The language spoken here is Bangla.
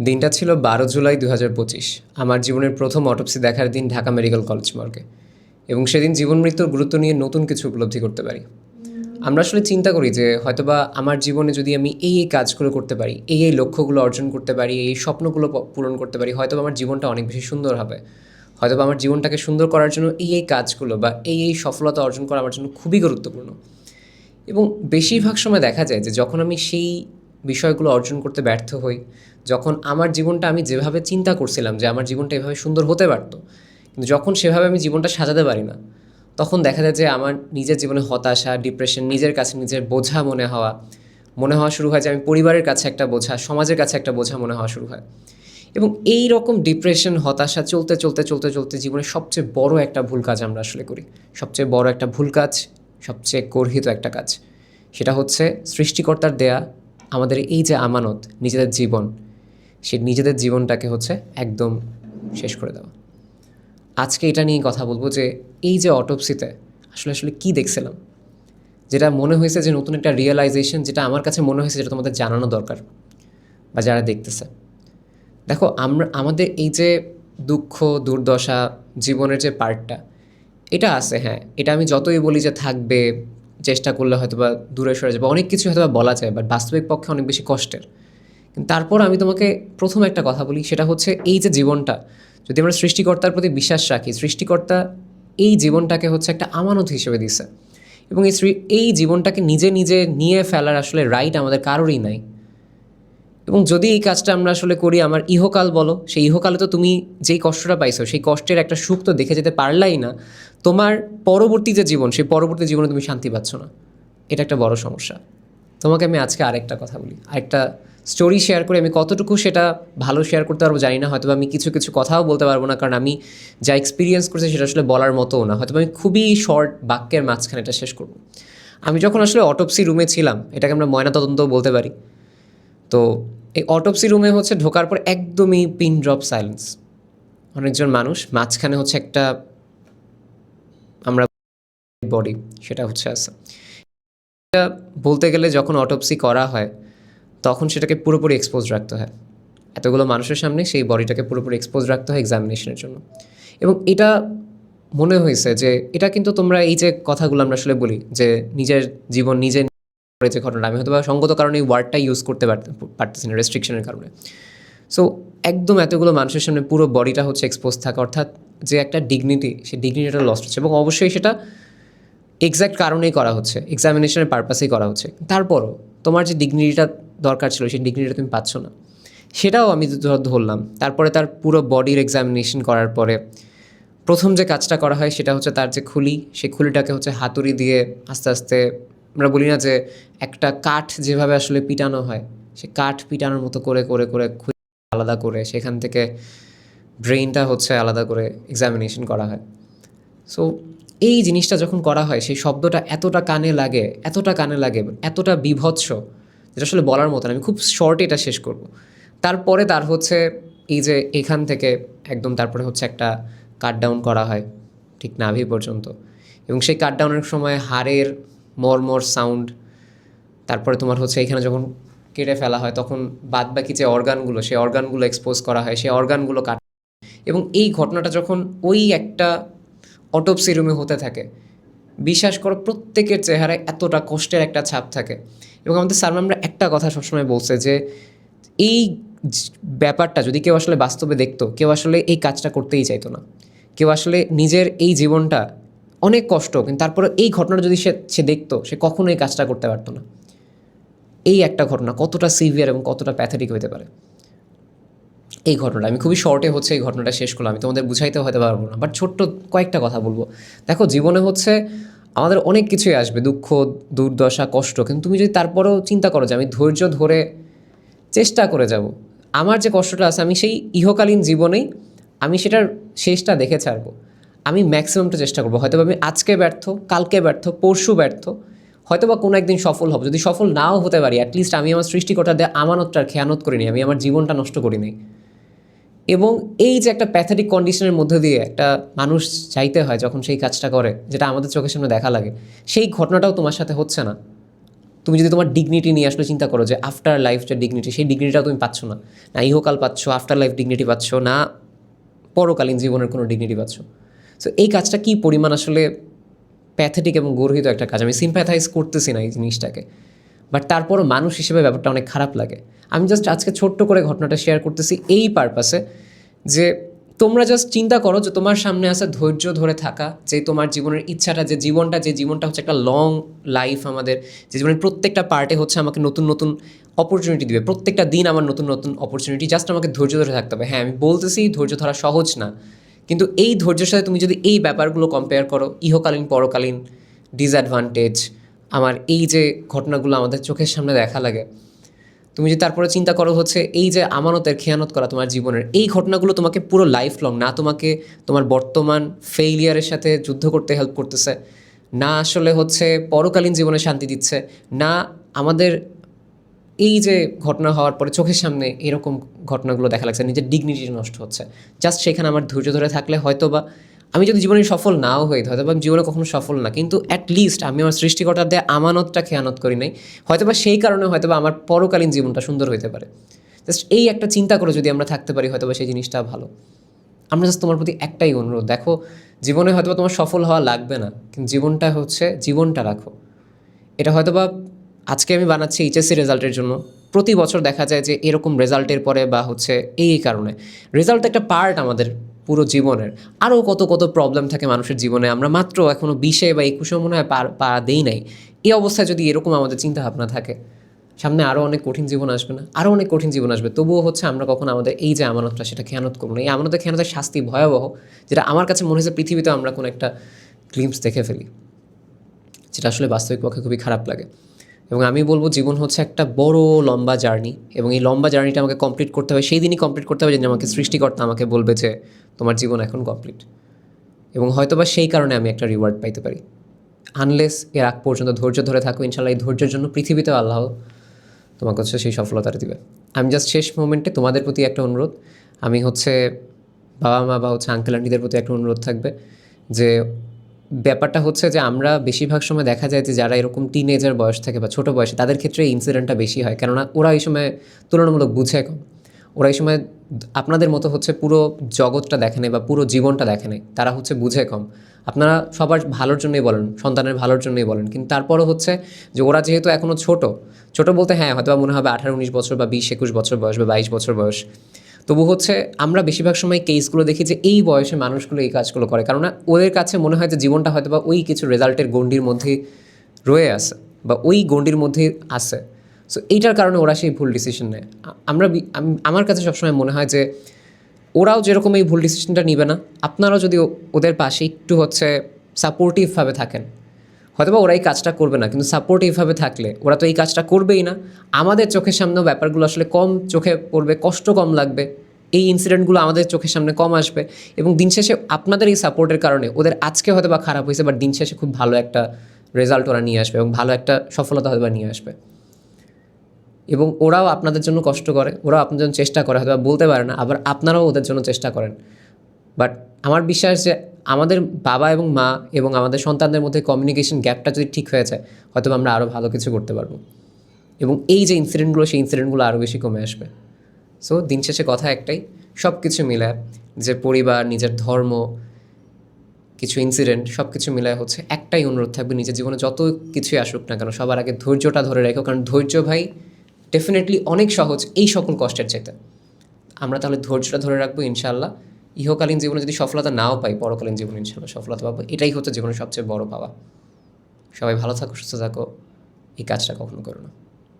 দিনটা ছিল বারো জুলাই দু হাজার পঁচিশ। আমার জীবনের প্রথম অটোপসি দেখার দিন ঢাকা মেডিকেল কলেজ মর্গে। এবং সেদিন জীবন মৃত্যুর গুরুত্ব নিয়ে নতুন কিছু উপলব্ধি করতে পারি। আমরা আসলে চিন্তা করি যে হয়তোবা আমার জীবনে যদি আমি এই এই কাজগুলো করতে পারি, এই এই লক্ষ্যগুলো অর্জন করতে পারি, এই স্বপ্নগুলো পূরণ করতে পারি হয়তো আমার জীবনটা অনেক বেশি সুন্দর হবে। হয়তো আমার জীবনটাকে সুন্দর করার জন্য এই এই কাজগুলো বা এই এই সফলতা অর্জন করা আমার জন্য খুবই গুরুত্বপূর্ণ। এবং বেশিরভাগ সময় দেখা যায় যে যখন আমি সেই বিষয়গুলো অর্জন করতে ব্যর্থ হই যখন আমার জীবনটা আমি যেভাবে চিন্তা করছিলাম যে আমার জীবনটা এভাবে সুন্দর হতে পারতো, কিন্তু যখন সেভাবে আমি জীবনটা সাজাতে পারি না, তখন দেখা যায় যে আমার নিজের জীবনে হতাশা ডিপ্রেশন নিজের কাছে নিজের বোঝা মনে হওয়া মনে হওয়া শুরু হয় যে আমি পরিবারের কাছে একটা বোঝা, সমাজের কাছে একটা বোঝা মনে হওয়া শুরু হয়। এবং এই রকম ডিপ্রেশন হতাশা চলতে চলতে চলতে চলতে জীবনের সবচেয়ে বড় একটা ভুল কাজ আমরা আসলে করি। সবচেয়ে বড় একটা ভুল কাজ, সবচেয়ে গর্হিত একটা কাজ, সেটা হচ্ছে সৃষ্টিকর্তার দেয়া আমাদের এই যে আমানত, নিজেদের জীবন সে নিজেদের জীবনটাকে হচ্ছে একদম শেষ করে দেওয়া। আজকে এটা নিয়ে কথা বলব যে এই যে অটোপসিতে আসলে আসলে কী দেখছিলাম? যেটা মনে হয়েছে যে নতুন একটা রিয়েলাইজেশন যেটা আমার কাছে মনে হয়েছে যেটা তোমাদের জানানো দরকার বা যারা দেখতেছে। দেখো, আমরা, আমাদের এই যে দুঃখ, দুর্দশা, জীবনের যে পার্টটা এটা আছে হ্যাঁ। এটা আমি যতই বলি যে থাকবে, চেষ্টা করলে হয়তো বা দূরে সরে যাবে, অনেক কিছু হয়তো বলা যায় বাট বাস্তবিক পক্ষে অনেক বেশি কষ্টের। তারপর আমি তোমাকে প্রথম একটা কথা বলি, সেটা হচ্ছে এই যে জীবনটা, যদি আমরা সৃষ্টিকর্তার প্রতি বিশ্বাস রাখি, সৃষ্টিকর্তা এই জীবনটাকে হচ্ছে একটা আমানত হিসেবে দিছে। এবং এই এই জীবনটাকে নিজে নিজে নিয়ে ফেলার আসলে রাইট আমাদের কারোরই নাই। এবং যদি এই কাজটা আমরা আসলে করি, আমার ইহকাল বলো, সেই ইহকালে তো তুমি যেই কষ্টটা পাইছো, সেই কষ্টের একটা সুখ তো দেখে যেতে পারলাই না, তোমার পরবর্তী যে জীবন, সেই পরবর্তী জীবনে তুমি শান্তি পাচ্ছ না। এটা একটা বড় সমস্যা। তোমাকে আমি আজকে আরেকটা কথা বলি, আরেকটা স্টোরি শেয়ার করে আমি কতটুকু সেটা ভালো শেয়ার করতে পারব জানি না হয়তো আমি কিছু কিছু কথাও বলতে পারব না, কারণ আমি যা এক্সপিরিয়েন্স করছি সেটা আসলে বলার মতোও না হয়তো আমি খুবই শর্ট বাক্যের মাঝখানে এটা শেষ করব। আমি যখন আসলে অটোপসি রুমে ছিলাম, এটাকে আমরা ময়নাতদন্তও বলতে পারি, তো এই অটোপসি রুমে হচ্ছে ঢোকার পর একদমই পিন ড্রপ সাইলেন্স অনেকজন মানুষ, মাঝখানে হচ্ছে একটা আমরা বডি সেটা হচ্ছে এটা বলতে গেলে যখন অটোপসি করা হয় তখন সেটাকে পুরোপুরি এক্সপোজ রাখতে হয়। এতগুলো মানুষের সামনে সেই বডিটাকে পুরোপুরি এক্সপোজ রাখতে হয় এক্সামিনেশনের জন্য। এবং এটা মনে হয়েছে যে, এটা কিন্তু তোমরা এই যে কথাগুলো আমরা আসলে বলি যে, নিজের জীবন নিজে যে ঘটনা আমি হয়তো বা সঙ্গত কারণে এই ওয়ার্ডটা ইউজ করতে পারতে- পারতেছি না রেস্ট্রিকশনের কারণে। সো একদম এতগুলো মানুষের সামনে পুরো বডিটা হচ্ছে এক্সপোজ থাকা, অর্থাৎ যে একটা ডিগনিটি সেই ডিগনিটিটা লস্ট হচ্ছে এবং অবশ্যই সেটা এক্স্যাক্ট কারণেই করা হচ্ছে এক্সামিনেশনের পারপাসেই করা হচ্ছে। তারপরও তোমার যে ডিগনিটিটা দরকার ছিল, সেই ডিগনিটিটা তুমি পাচ্ছ না। সেটাও আমি ধরলাম। তারপরে তার পুরো বডির এক্সামিনেশন করার পরে প্রথম যে কাজটা করা হয়, সেটা হচ্ছে তার যে খুলি, সেই খুলিটাকে হচ্ছে হাতুড়ি দিয়ে আস্তে আস্তে, আমরা বলি না যে একটা কাঠ যেভাবে আসলে পিটানো হয়, সে কাঠ পিটানোর মতো করে করে করে খুলি আলাদা করে, সেখান থেকে ব্রেইনটা হচ্ছে আলাদা করে এক্সামিনেশন করা হয়। সো এই জিনিসটা যখন করা হয়, সেই শব্দটা এতটা কানে লাগে, এতটা কানে লাগে, এতটা বিভৎস যেটা আসলে বলার মতো না। আমি খুব শর্ট এটা শেষ করব। তারপরে তার হচ্ছে এই যে এখান থেকে একদম তারপরে হচ্ছে একটা কাট ডাউন করা হয়, ঠিক নাভি পর্যন্ত। এবং সেই কাট ডাউনের সময় হাড়ের মরমর সাউন্ড তারপরে তোমার হচ্ছে এখানে যখন কেটে ফেলা হয়, তখন বাদ বাকি যে অর্গানগুলো সেই অর্গানগুলো এক্সপোজ করা হয়, সেই অর্গানগুলো কাট এবং এই ঘটনাটা যখন ওই একটা অটোপসি রুমে হতে থাকে। বিশ্বাস করো, প্রত্যেকের চেহারায় এতটা কষ্টের একটা ছাপ থাকে। এবং আমাদের স্যার ম্যামরা একটা কথা সবসময় বলছে যে, এই ব্যাপারটা যদি কেউ আসলে বাস্তবে দেখতো, কেউ আসলে এই কাজটা করতেই চাইতো না। কেউ আসলে নিজের এই জীবনটা অনেক কষ্ট, কিন্তু তারপরে এই ঘটনাটা যদি সে সে দেখতো, সে কখনো এই কাজটা করতে পারতো না। এই একটা ঘটনা কতটা সিভিয়ার এবং কতটা প্যাথেটিক হতে পারে। এই ঘটনাটা, আমি খুবই শর্টে হচ্ছে এই ঘটনাটা শেষ করলাম, আমি তোমাদের বুঝাইতে হতে পারব না বাট ছোট্ট কয়েকটা কথা বলব। দেখো, জীবনে হচ্ছে আমাদের অনেক কিছুই আসবে, দুঃখ, দুর্দশা, কষ্ট, কিন্তু তুমি যদি তারপরেও চিন্তা করো যে আমি ধৈর্য ধরে চেষ্টা করে যাব, আমার যে কষ্টটা আছে, আমি সেই ইহকালীন জীবনেই আমি সেটার শেষটা দেখে ছাড়বো, আমি ম্যাক্সিমামটা চেষ্টা করব। হয়তো আমি আজকে ব্যর্থ, কালকে ব্যর্থ, পরশু ব্যর্থ হয়তো বা কোনো একদিন সফল হব, যদি সফল নাও হতে পারি অ্যাটলিস্ট আমি আমার সৃষ্টিকর্তা দিয়ে আমানতটার খেয়ানত করিনি, আমি আমার জীবনটা নষ্ট করিনি। এবং এই যে একটা প্যাথেটিক কন্ডিশনের মধ্যে দিয়ে একটা মানুষ চাইতে হয় যখন সেই কাজটা করে, যেটা আমাদের চোখের সামনে দেখা লাগে, সেই ঘটনাটাও তোমার সাথে হচ্ছে না। তুমি যদি তোমার ডিগনিটি নিয়ে আসলে চিন্তা করো যে আফটার লাইফ যে ডিগনিটি সেই ডিগনিটিটা তুমি পাচ্ছ না। না ইহকাল পাচ্ছ আফটার লাইফ ডিগনিটি পাচ্ছ, না পরকালীন জীবনের কোনো ডিগনিটি পাচ্ছ। সো এই কাজটা কী পরিমাণ আসলে প্যাথেটিক এবং গর্হিত একটা কাজ? আমি সিম্প্যাথাইজ করতেছি না এই জিনিসটাকে। বাট তারপরও মানুষ হিসেবে ব্যাপারটা অনেক খারাপ লাগে। আমি জাস্ট আজকে ছোট্ট করে ঘটনাটা শেয়ার করতেছি এই পারপাসে যে তোমরা জাস্ট চিন্তা করো যে তোমার সামনে আছে ধৈর্য ধরে থাকা, যে তোমার জীবনের ইচ্ছাটা, যে জীবনটা যে জীবনটা হচ্ছে একটা লং লাইফ আমাদের, যে জীবনের প্রত্যেকটা পার্টে হচ্ছে আমাকে নতুন নতুন অপরচুনিটি দিবে। প্রত্যেকটা দিন আমার নতুন নতুন অপরচুনিটি জাস্ট আমাকে ধৈর্য ধরে থাকতে হবে। হ্যাঁ আমি বলতেছি ধৈর্য ধরা সহজ না। কিন্তু এই ধৈর্যের সাথে তুমি যদি এই ব্যাপারগুলো কম্পেয়ার করো, ইহকালীন, পরকালীন ডিসঅ্যাডভান্টেজ আমার এই যে ঘটনাগুলো আমাদের চোখের সামনে দেখা লাগে, তুমি যদি তারপরে চিন্তা করো হচ্ছে এই যে আমানতের খেয়ানত করা তোমার জীবনের, এই ঘটনাগুলো তোমাকে পুরো লাইফ লং না তোমাকে তোমার বর্তমান ফেইলিয়ারের সাথে যুদ্ধ করতে হেল্প করতেছে, না আসলে হচ্ছে পরকালীন জীবনে শান্তি দিচ্ছে, না আমাদের এই যে ঘটনা হওয়ার পরে চোখের সামনে এরকম ঘটনাগুলো দেখা লাগছে, নিজের ডিগনিটি নষ্ট হচ্ছে। জাস্ট সেখানে আমার ধৈর্য ধরে থাকলে হয়তো বা আমি যদি জীবনে সফল নাও হই, হয়তো বা জীবনে কখনো সফল না, কিন্তু অ্যাট লিস্ট আমি আমার সৃষ্টিকর্তার দেয় আমানতটা খেয়ানত করি নাই। হয়তো বা সেই কারণে হয়তো বা আমার পরকালীন জীবনটা সুন্দর হইতে পারে। জাস্ট এই একটা চিন্তা করে যদি আমরা থাকতে পারি হয়তো বা সেই জিনিসটা ভালো। আমরা জাস্ট তোমার প্রতি একটাই অনুরোধ, দেখো, জীবনে হয়তো বা তোমার সফল হওয়া লাগবে না, কিন্তু জীবনটা হচ্ছে জীবনটা রাখো। এটা হয়তো বা আজকে আমি বানাচ্ছি এইচএসসি রেজাল্টের জন্য। প্রতি বছর দেখা যায় যে এরকম রেজাল্টের পরে বা হচ্ছে এই কারণে। রেজাল্ট একটা পার্ট আমাদের পুরো জীবনের। আরও কত কত প্রবলেম থাকে মানুষের জীবনে। আমরা মাত্র এখনও বিশে বা একুশে মনে হয় পা দেই নাই। এই অবস্থায় যদি এরকম আমাদের চিন্তা ভাবনা থাকে, সামনে আরও অনেক কঠিন জীবন আসবে না? আরও অনেক কঠিন জীবন আসবে। তবুও হচ্ছে আমরা কখন আমাদের এই যে আমানতটা, সেটা খেয়ানত করব না। এই আমানতের খেয়ানতের শাস্তি ভয়াবহ, যেটা আমার কাছে মনে হয়েছে পৃথিবীতে আমরা কোনো একটা গ্লিমস দেখে ফেলি, যেটা আসলে বাস্তবিক পক্ষে খুবই খারাপ লাগে। এবং আমি বলব জীবন হচ্ছে একটা বড় লম্বা জার্নি এবং এই লম্বা জার্নিটা আমাকে কমপ্লিট করতে হবে, সেই দিনই কমপ্লিট করতে হবে যেদিন আমাকে সৃষ্টিকর্তা আমাকে বলবে যে তোমার জীবন এখন কমপ্লিট এবং হয়তোবা সেই কারণে আমি একটা রিওয়ার্ড পাইতে পারি। আনলেস এর আগ পর্যন্ত ধৈর্য ধরে থাকো ইনশাল্লাহ এই ধৈর্যের জন্য পৃথিবীতে আল্লাহ তোমাকে হচ্ছে সেই সফলতাটা দিবে। আমি জাস্ট শেষ মোমেন্টে তোমাদের প্রতি একটা অনুরোধ। আমি হচ্ছে বাবা মা বা হচ্ছে আঙ্কেল আন্টিদের প্রতি একটা অনুরোধ থাকবে যে ব্যাপারটা হচ্ছে যে আমরা বেশিরভাগ সময় দেখা যায় যে যারা এরকম টিনেজার বয়স থাকে বা ছোটো বয়সে, তাদের ক্ষেত্রে এই ইনসিডেন্টটা বেশি হয়। কেননা ওরা এই সময় তুলনামূলক বুঝে কম ওরা এই সময় আপনাদের মতো হচ্ছে পুরো জগৎটা দেখে নেই বা পুরো জীবনটা দেখে নেই তারা হচ্ছে বুঝে কম। আপনারা সবার ভালোর জন্যই বলেন, সন্তানের ভালোর জন্যই বলেন। কিন্তু তারপরও হচ্ছে যে ওরা যেহেতু এখনও ছোট ছোট বলতে হ্যাঁ হয়তো মনে হবে আঠারো, উনিশ বছর বা বিশ, একুশ বছর বয়স বা বাইশ বছর বয়স। তবু হচ্ছে আমরা বেশিরভাগ সময় কেসগুলো দেখি যে এই বয়সে মানুষগুলো এই কাজগুলো করে। কেননা ওদের কাছে মনে হয় যে জীবনটা হয়তো বা ওই কিছু রেজাল্টের গণ্ডির মধ্যেই রয়ে আছে বা ওই গণ্ডির মধ্যেই আছে। সো এইটার কারণে ওরা সেই ভুল ডিসিশন নেয়। আমরা আমার কাছে সবসময় মনে হয় যে ওরাও যেরকম এই ভুল ডিসিশনটা নিবে না, আপনারাও যদি ওদের পাশে একটু হচ্ছে সাপোর্টিভভাবে থাকেন হয়তোবা ওরা এই কাজটা করবে না, কিন্তু সাপোর্টিভভাবে থাকলে, ওরা তো এই কাজটা করবেই না। আমাদের চোখের সামনেও ব্যাপারগুলো আসলে কম চোখে পড়বে, কষ্ট কম লাগবে। এই ইনসিডেন্টগুলো আমাদের চোখের সামনে কম আসবে এবং দিন শেষে আপনাদের এই সাপোর্টের কারণে ওদের আজকে হয়তো বা খারাপ হয়েছে বাট দিন শেষে খুব ভালো একটা রেজাল্ট ওরা নিয়ে আসবে এবং ভালো একটা সফলতা হয়তো বা নিয়ে আসবে। এবং ওরাও আপনাদের জন্য কষ্ট করে, ওরাও আপনাদের জন্য চেষ্টা করে হয়তো বলতে পারে না, আবার আপনারাও ওদের জন্য চেষ্টা করেন। বাট আমার বিশ্বাস যে আমাদের বাবা এবং মা এবং আমাদের সন্তানদের মধ্যে কমিউনিকেশন গ্যাপটা যদি ঠিক হয়ে যায়, হয়তো আমরা আরও ভালো কিছু করতে পারব। এবং এই যে ইনসিডেন্টগুলো সেই ইনসিডেন্টগুলো আরও বেশি কমে আসবে। সো দিন শেষে কথা একটাই সব কিছু মিলে যে পরিবার, নিজের ধর্ম, কিছু ইনসিডেন্ট সব কিছু মিলায় হচ্ছে একটাই অনুরোধ থাকবে, নিজের জীবনে যত কিছুই আসুক না কেন, সবার আগে ধৈর্যটা ধরে রেখো। কারণ ধৈর্য ভাই ডেফিনেটলি অনেক সহজ এই সকল কষ্টের চাইতে। আমরা তাহলে ধৈর্যটা ধরে রাখব ইনশাল্লাহ ইহকালীন জীবনে যদি সফলতা নাও পাই, পরকালীন জীবনে ইনশাল্লাহ সফলতা পাবো। এটাই হচ্ছে জীবনের সবচেয়ে বড় পাওয়া। সবাই ভালো থাকো, সুস্থ থাকো। এই কাজটা কখনো করো না।